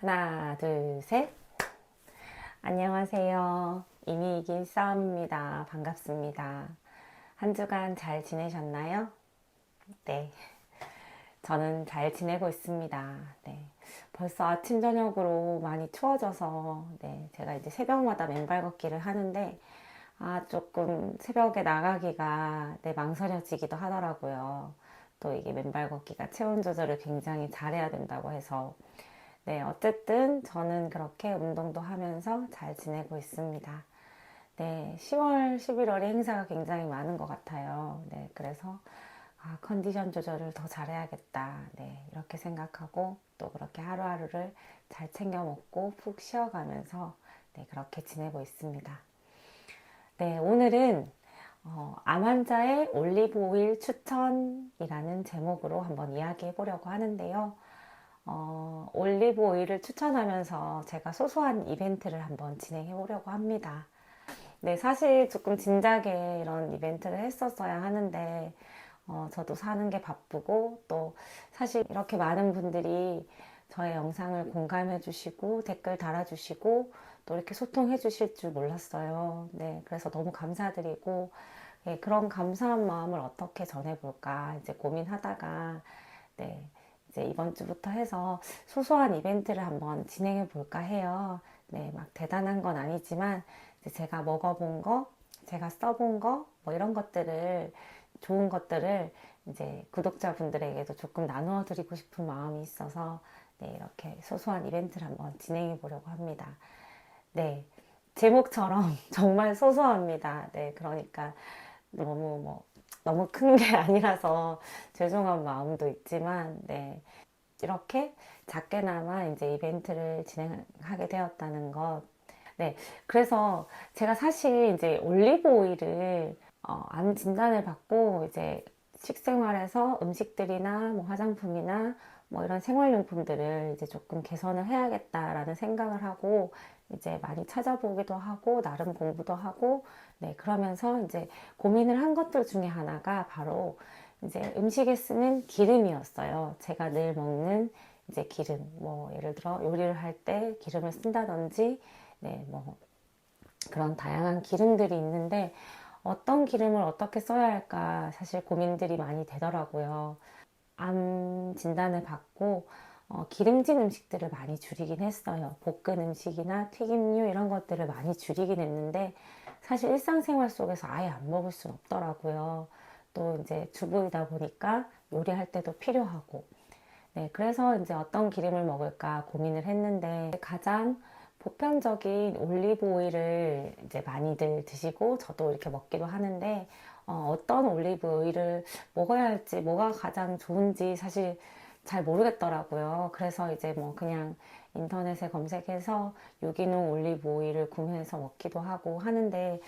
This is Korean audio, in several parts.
하나, 둘, 셋. 안녕하세요. 이미 이긴 싸움입니다. 반갑습니다. 한 주간 잘 지내셨나요? 네. 저는 잘 지내고 있습니다. 네. 벌써 아침, 저녁으로 많이 추워져서, 네. 제가 이제 새벽마다 맨발 걷기를 하는데, 아, 조금 새벽에 나가기가, 네, 망설여지기도 하더라고요. 또 이게 맨발 걷기가 체온 조절을 굉장히 잘해야 된다고 해서, 네, 어쨌든 저는 그렇게 운동도 하면서 잘 지내고 있습니다. 네, 10월, 11월에 행사가 굉장히 많은 것 같아요. 네, 그래서 아, 컨디션 조절을 더 잘해야겠다. 네, 이렇게 생각하고 또 그렇게 하루하루를 잘 챙겨 먹고 푹 쉬어가면서 네, 그렇게 지내고 있습니다. 네, 오늘은 어, 암 환자의 올리브 오일 추천이라는 제목으로 한번 이야기해 보려고 하는데요. 어, 올리브 오일을 추천하면서 제가 소소한 이벤트를 한번 진행해 보려고 합니다. 네, 사실 조금 진작에 이런 이벤트를 했었어야 하는데, 어, 저도 사는 게 바쁘고, 또 사실 이렇게 많은 분들이 저의 영상을 공감해 주시고, 댓글 달아 주시고, 또 이렇게 소통해 주실 줄 몰랐어요. 네, 그래서 너무 감사드리고, 네, 그런 감사한 마음을 어떻게 전해볼까, 이제 고민하다가, 네, 이제 이번 주부터 해서 소소한 이벤트를 한번 진행해 볼까 해요. 네, 막 대단한 건 아니지만 제가 먹어본 거, 제가 써본 거, 뭐 이런 것들을 좋은 것들을 이제 구독자분들에게도 조금 나누어 드리고 싶은 마음이 있어서 네, 이렇게 소소한 이벤트를 한번 진행해 보려고 합니다. 네, 제목처럼 정말 소소합니다. 네, 그러니까 너무 뭐 너무 큰 게 아니라서 죄송한 마음도 있지만, 네. 이렇게 작게나마 이제 이벤트를 진행하게 되었다는 것. 네. 그래서 제가 사실 이제 올리브 오일을, 어, 암 진단을 받고 이제 식생활에서 음식들이나 뭐 화장품이나 뭐 이런 생활용품들을 이제 조금 개선을 해야겠다라는 생각을 하고 이제 많이 찾아보기도 하고 나름 공부도 하고 네 그러면서 이제 고민을 한 것들 중에 하나가 바로 이제 음식에 쓰는 기름이었어요. 제가 늘 먹는 이제 기름 뭐 예를 들어 요리를 할 때 기름을 쓴다든지 네뭐 그런 다양한 기름들이 있는데 어떤 기름을 어떻게 써야 할까 사실 고민들이 많이 되더라고요. 암 진단을 받고 어, 기름진 음식들을 많이 줄이긴 했어요. 볶은 음식이나 튀김류 이런 것들을 많이 줄이긴 했는데 사실 일상생활 속에서 아예 안 먹을 수는 없더라고요. 또 이제 주부이다 보니까 요리할 때도 필요하고 네, 그래서 이제 어떤 기름을 먹을까 고민을 했는데 가장 보편적인 올리브 오일을 이제 많이들 드시고 저도 이렇게 먹기도 하는데 어, 떤 올리브 오일을 먹어야 할지 뭐가 가장 좋은지 사실 잘 모르겠더라고요. 그래서 이제 뭐 그냥 인터넷에 검색해서 유기농 올리브 오일을 구매해서 먹기도 하고 하는데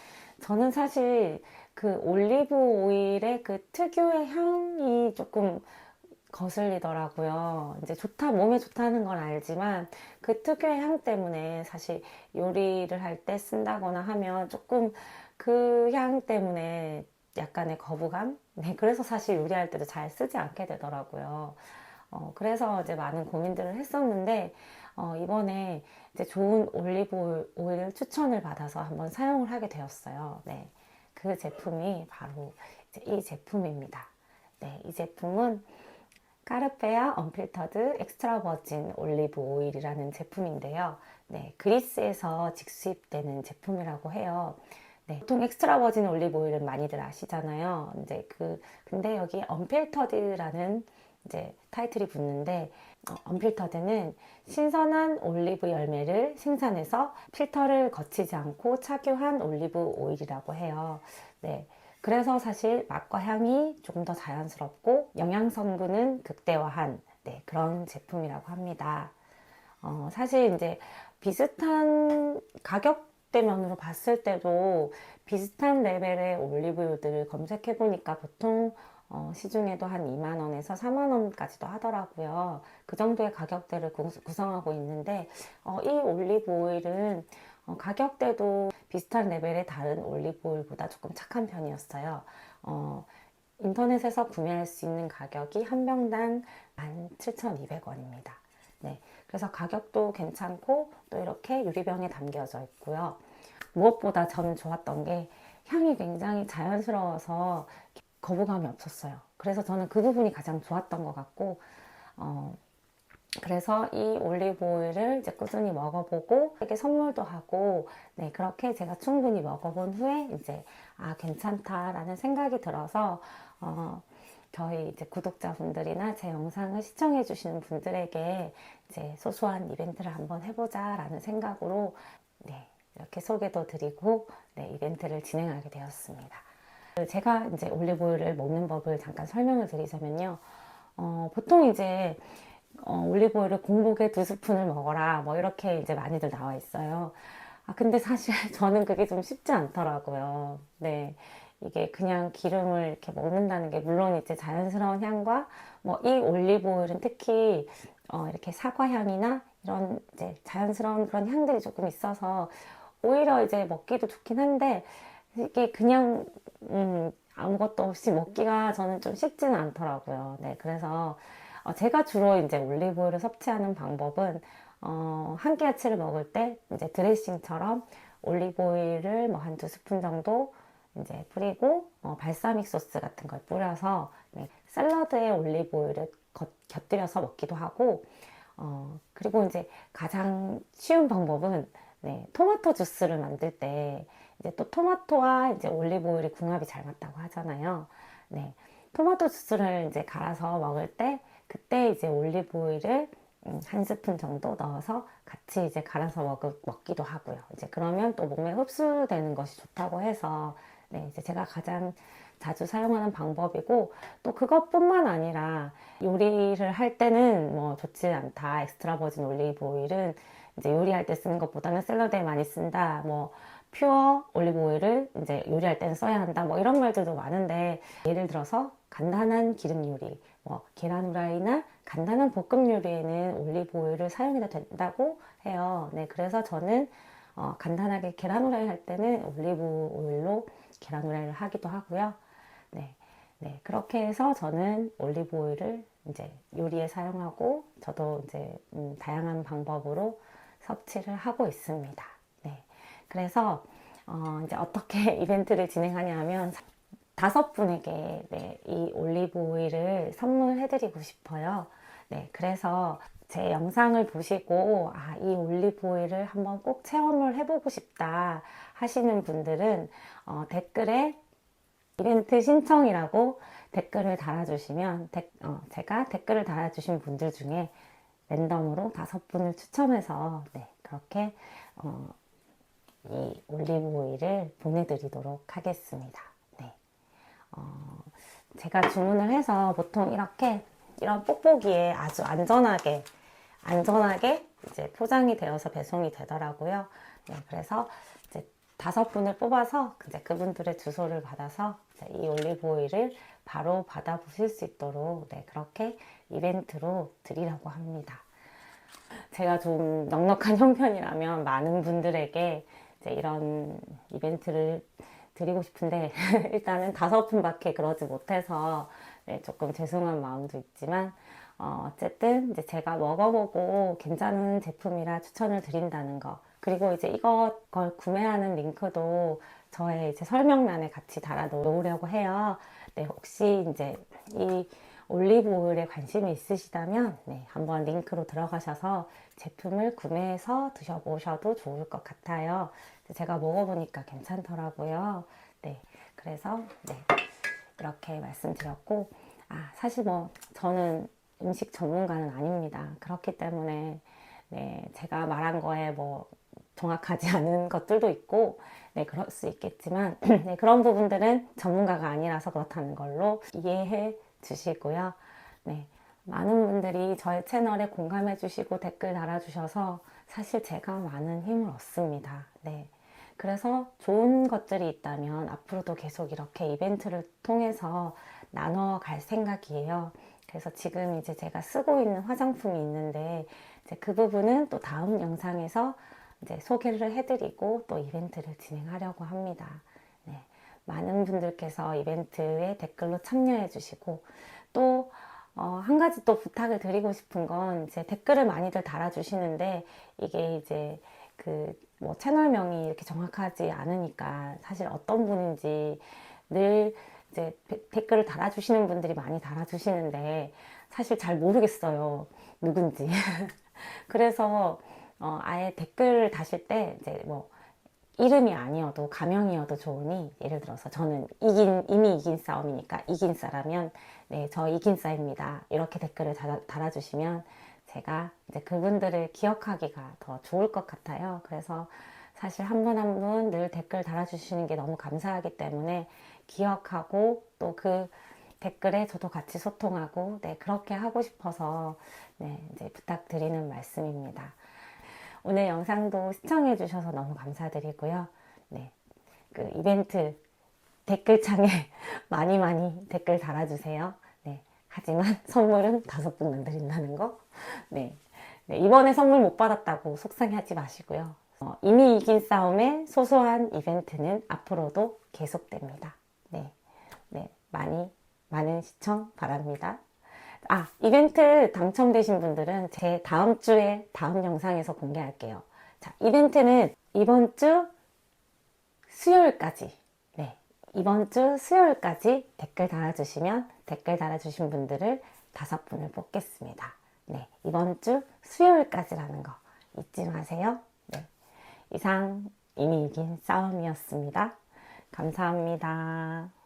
저는 사실 그 올리브 오일의 그 특유의 향이 조금 거슬리더라고요. 이제 좋다, 몸에 좋다는 건 알지만 그 특유의 향 때문에 사실 요리를 할 때 쓴다거나 하면 조금 그 향 때문에 약간의 거부감? 네, 그래서 사실 요리할 때도 잘 쓰지 않게 되더라고요. 어, 그래서 이제 많은 고민들을 했었는데, 어, 이번에 이제 좋은 올리브 오일 추천을 받아서 한번 사용을 하게 되었어요. 네. 그 제품이 바로 이 제품입니다. 네. 이 제품은 까르페아 언필터드 엑스트라 버진 올리브 오일이라는 제품인데요. 네. 그리스에서 직수입되는 제품이라고 해요. 네, 보통 엑스트라 버진 올리브 오일은 많이들 아시잖아요. 이제 그 근데 여기 언필터드라는 이제 타이틀이 붙는데 어, 언필터드는 신선한 올리브 열매를 생산해서 필터를 거치지 않고 착유한 올리브 오일이라고 해요. 네. 그래서 사실 맛과 향이 조금 더 자연스럽고 영양 성분은 극대화한 네, 그런 제품이라고 합니다. 어, 사실 이제 비슷한 가격대면으로 봤을 때도 비슷한 레벨의 올리브유들을 검색해 보니까 보통 어, 시중에도 한 2만 원에서 4만 원까지도 하더라고요. 그 정도의 가격대를 구성하고 있는데 어, 이 올리브 오일은 어, 가격대도 비슷한 레벨의 다른 올리브 오일보다 조금 착한 편이었어요. 어, 인터넷에서 구매할 수 있는 가격이 한 병당 17,200원입니다. 네. 그래서 가격도 괜찮고 또 이렇게 유리병에 담겨져 있고요. 무엇보다 저는 좋았던 게 향이 굉장히 자연스러워서 거부감이 없었어요. 그래서 저는 그 부분이 가장 좋았던 것 같고, 어, 그래서 이 올리브 오일을 이제 꾸준히 먹어보고, 이렇게 선물도 하고, 네, 그렇게 제가 충분히 먹어본 후에 이제, 아, 괜찮다라는 생각이 들어서, 어, 저희 이제 구독자분들이나 제 영상을 시청해 주시는 분들에게 이제 소소한 이벤트를 한번 해보자라는 생각으로, 네, 이렇게 소개도 드리고, 네, 이벤트를 진행하게 되었습니다. 제가 이제 올리브오일을 먹는 법을 잠깐 설명을 드리자면요. 어, 보통 이제 어, 올리브오일을 공복에 두 스푼을 먹어라 뭐 이렇게 이제 많이들 나와 있어요. 아, 근데 사실 저는 그게 좀 쉽지 않더라고요. 네. 이게 그냥 기름을 이렇게 먹는다는 게 물론 이제 자연스러운 향과 뭐 이 올리브오일은 특히 어, 이렇게 사과 향이나 이런 이제 자연스러운 그런 향들이 조금 있어서 오히려 이제 먹기도 좋긴 한데 이게 그냥 음, 아무것도 없이 먹기가 저는 좀 쉽지는 않더라고요. 네, 그래서 어, 제가 주로 이제 올리브오일을 섭취하는 방법은 어, 한 끼 야채를 먹을 때 이제 드레싱처럼 올리브오일을 뭐 한 두 스푼 정도 이제 뿌리고 어, 발사믹 소스 같은 걸 뿌려서 네, 샐러드에 올리브오일을 겉, 곁들여서 먹기도 하고 어, 그리고 이제 가장 쉬운 방법은 네, 토마토 주스를 만들 때 이제 또 토마토와 이제 올리브 오일이 궁합이 잘 맞다고 하잖아요. 네. 토마토 주스를 이제 갈아서 먹을 때 그때 이제 올리브 오일을 음, 한 스푼 정도 넣어서 같이 이제 갈아서 먹, 먹기도 하고요. 이제 그러면 또 몸에 흡수되는 것이 좋다고 해서 네, 이제 제가 가장 자주 사용하는 방법이고 또 그것뿐만 아니라 요리를 할 때는 뭐 좋지 않다. 엑스트라 버진 올리브 오일은 이제 요리할 때 쓰는 것보다는 샐러드에 많이 쓴다. 뭐 퓨어 올리브 오일을 이제 요리할 때는 써야 한다. 뭐 이런 말들도 많은데 예를 들어서 간단한 기름 요리, 뭐 계란 후라이나 간단한 볶음 요리에는 올리브 오일을 사용해도 된다고 해요. 네, 그래서 저는 어, 간단하게 계란 후라이 할 때는 올리브 오일로 계란 후라이를 하기도 하고요. 네, 네 그렇게 해서 저는 올리브 오일을 이제 요리에 사용하고 저도 이제 음, 다양한 방법으로 섭취를 하고 있습니다. 네. 그래서 어 이제 어떻게 이벤트를 진행하냐 하면 다섯 분에게 네, 이 올리브 오일을 선물해드리고 싶어요. 네, 그래서 제 영상을 보시고 아, 이 올리브 오일을 한번 꼭 체험을 해보고 싶다 하시는 분들은 어, 댓글에 이벤트 신청이라고 댓글을 달아주시면 데, 어, 제가 댓글을 달아주신 분들 중에 랜덤으로 다섯 분을 추첨해서 네, 그렇게 어, 이 올리브 오일을 보내드리도록 하겠습니다. 네. 어, 제가 주문을 해서 보통 이렇게 이런 뽁뽁이에 아주 안전하게 안전하게 이제 포장이 되어서 배송이 되더라고요. 네, 그래서 이제 다섯 분을 뽑아서 이제 그분들의 주소를 받아서 이 올리브 오일을 바로 받아 보실 수 있도록 네, 그렇게 이벤트로 드리려고 합니다. 제가 좀 넉넉한 형편이라면 많은 분들에게 이런 이벤트를 드리고 싶은데 일단은 다섯 분밖에 그러지 못해서 네, 조금 죄송한 마음도 있지만 어, 어쨌든 이제 제가 먹어보고 괜찮은 제품이라 추천을 드린다는 거 그리고 이제 이걸 구매하는 링크도 저의 이제 설명란에 같이 달아 놓으려고 해요. 네, 혹시 이제 이 올리브 오일에 관심이 있으시다면 네, 한번 링크로 들어가셔서 제품을 구매해서 드셔보셔도 좋을 것 같아요. 제가 먹어보니까 괜찮더라고요. 네, 그래서 네, 이렇게 말씀드렸고 아, 사실 뭐 저는 음식 전문가는 아닙니다. 그렇기 때문에 네, 제가 말한 거에 뭐 정확하지 않은 것들도 있고 네, 그럴 수 있겠지만 네, 그런 부분들은 전문가가 아니라서 그렇다는 걸로 이해해 주시고요. 네, 많은 분들이 저의 채널에 공감해 주시고 댓글 달아주셔서 사실 제가 많은 힘을 얻습니다. 네. 그래서 좋은 것들이 있다면 앞으로도 계속 이렇게 이벤트를 통해서 나눠 갈 생각이에요. 그래서 지금 이제 제가 쓰고 있는 화장품이 있는데 이제 그 부분은 또 다음 영상에서 이제 소개를 해드리고 또 이벤트를 진행하려고 합니다. 네. 많은 분들께서 이벤트에 댓글로 참여해 주시고 또 어, 한 가지 또 부탁을 드리고 싶은 건 이제 댓글을 많이들 달아주시는데 이게 이제 그 뭐 채널명이 이렇게 정확하지 않으니까 사실 어떤 분인지 늘 이제 데- 댓글을 달아주시는 분들이 많이 달아주시는데 사실 잘 모르겠어요. 누군지. 그래서 어, 아예 댓글을 다실 때 이제 뭐 이름이 아니어도 가명이어도 좋으니 예를 들어서 저는 이긴 이미 이긴 싸움이니까 이긴 싸라면 네 저 이긴 싸입니다 이렇게 댓글을 달아, 달아주시면 제가 이제 그분들을 기억하기가 더 좋을 것 같아요 그래서 사실 한 분 한 분 늘 댓글 달아주시는 게 너무 감사하기 때문에 기억하고 또 그 댓글에 저도 같이 소통하고 네 그렇게 하고 싶어서 네 이제 부탁드리는 말씀입니다. 오늘 영상도 시청해 주셔서 너무 감사드리고요. 네. 그 이벤트 댓글창에 많이 많이 댓글 달아주세요. 네. 하지만 선물은 다섯 분만 드린다는 거. 네. 네, 이번에 선물 못 받았다고 속상해하지 마시고요. 어, 이미 이긴 싸움의 소소한 이벤트는 앞으로도 계속됩니다. 네. 네. 많이, 많은 시청 바랍니다. 아, 이벤트 당첨되신 분들은 제 다음 주에 다음 영상에서 공개할게요. 자, 이벤트는 이번 주 수요일까지, 네, 이번 주 수요일까지 댓글 달아주시면 댓글 달아주신 분들을 다섯 분을 뽑겠습니다. 네, 이번 주 수요일까지라는 거 잊지 마세요. 네, 이상 이미 이긴 싸움이었습니다. 감사합니다.